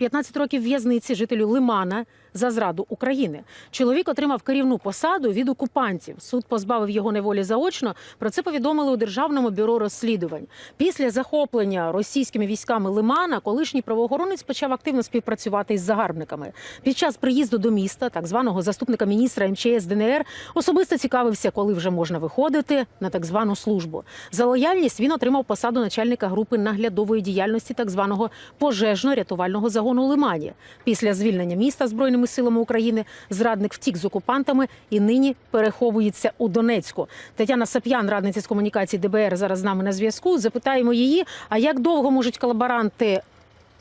15 років в'язниці жителю Лимана за зраду України. Чоловік отримав керівну посаду від окупантів. Суд позбавив його неволі заочно. Про це повідомили у державному бюро розслідувань. Після захоплення російськими військами Лимана колишній правоохоронець почав активно співпрацювати із загарбниками. Під час приїзду до міста, так званого заступника міністра МЧС ДНР, особисто цікавився, коли вже можна виходити на так звану службу. За лояльність він отримав посаду начальника групи наглядової діяльності так званого пожежно-рятувального загону у Лимані. Після звільнення міста збройними силами України зрадник втік з окупантами і нині переховується у Донецьку. Тетяна Сап'ян, радниця з комунікації ДБР, зараз з нами на зв'язку. Запитаємо її: а як довго можуть колаборанти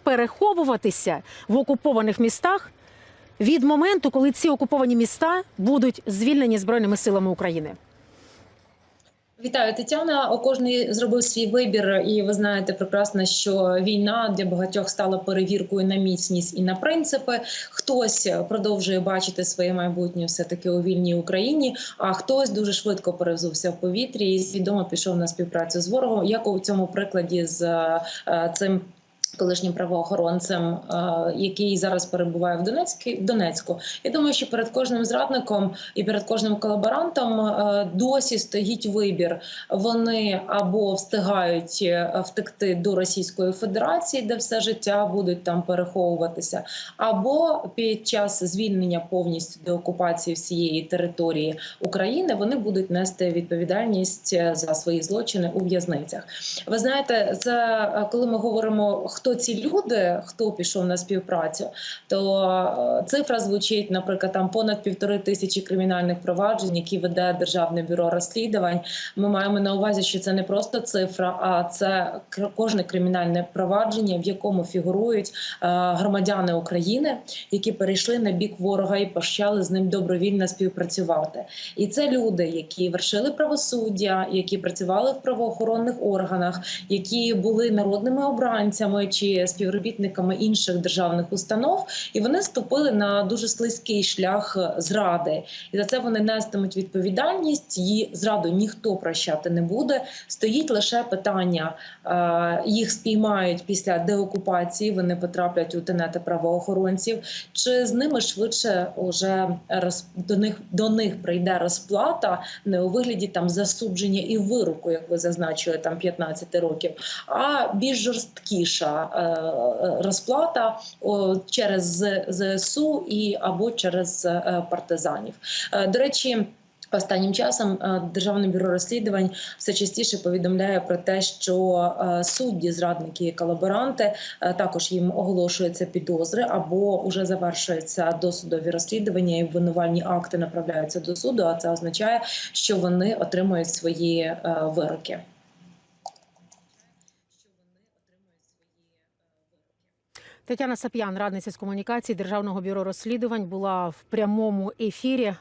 переховуватися в окупованих містах від моменту, коли ці окуповані міста будуть звільнені збройними силами України? Вітаю, Тетяна. Кожний зробив свій вибір, і ви знаєте прекрасно, що війна для багатьох стала перевіркою на міцність і на принципи. Хтось продовжує бачити своє майбутнє все таки у вільній Україні, а хтось дуже швидко перевзувся в повітрі і свідомо пішов на співпрацю з ворогом, як у цьому прикладі з е, цим. Колишнім правоохоронцем, е, який зараз перебуває в Донецьку, Донецьку, я думаю, що перед кожним зрадником і перед кожним колаборантом е, досі стоїть вибір. Вони або встигають е, втекти до Російської Федерації, де все життя будуть там переховуватися, або під час звільнення повністю до окупації всієї території України вони будуть нести відповідальність за свої злочини у в'язницях. Ви знаєте, це коли ми говоримо, хто ці люди, хто пішов на співпрацю, то е, цифра звучить, наприклад, там понад півтори тисячі кримінальних проваджень, які веде Державне бюро розслідувань. Ми маємо на увазі, що це не просто цифра, а це кожне кримінальне провадження, в якому фігурують е, громадяни України, які перейшли на бік ворога і почали з ним добровільно співпрацювати. І це люди, які вершили правосуддя, які працювали в правоохоронних органах, які були народними обранцями чи співробітниками інших державних установ, і вони ступили на дуже слизький шлях зради. І за це вони нестимуть відповідальність. Її зраду ніхто прощати не буде. Стоїть лише питання: їх спіймають після деокупації. Вони потраплять у тенети правоохоронців. Чи з ними швидше роз, до них до них прийде розплата не у вигляді там засудження і вироку, як ви зазначили, там 15 років, а більш жорсткіша е, розплата через ЗСУ і або через е, партизанів. Е, До речі. Останнім часом Державне бюро розслідувань все частіше повідомляє про те, що судді, зрадники і колаборанти також їм оголошуються підозри або вже завершуються досудові розслідування і обвинувальні акти направляються до суду. А це означає, що вони отримують свої вироки. Тетяна Сап'ян, радниця з комунікації Державного бюро розслідувань, була в прямому ефірі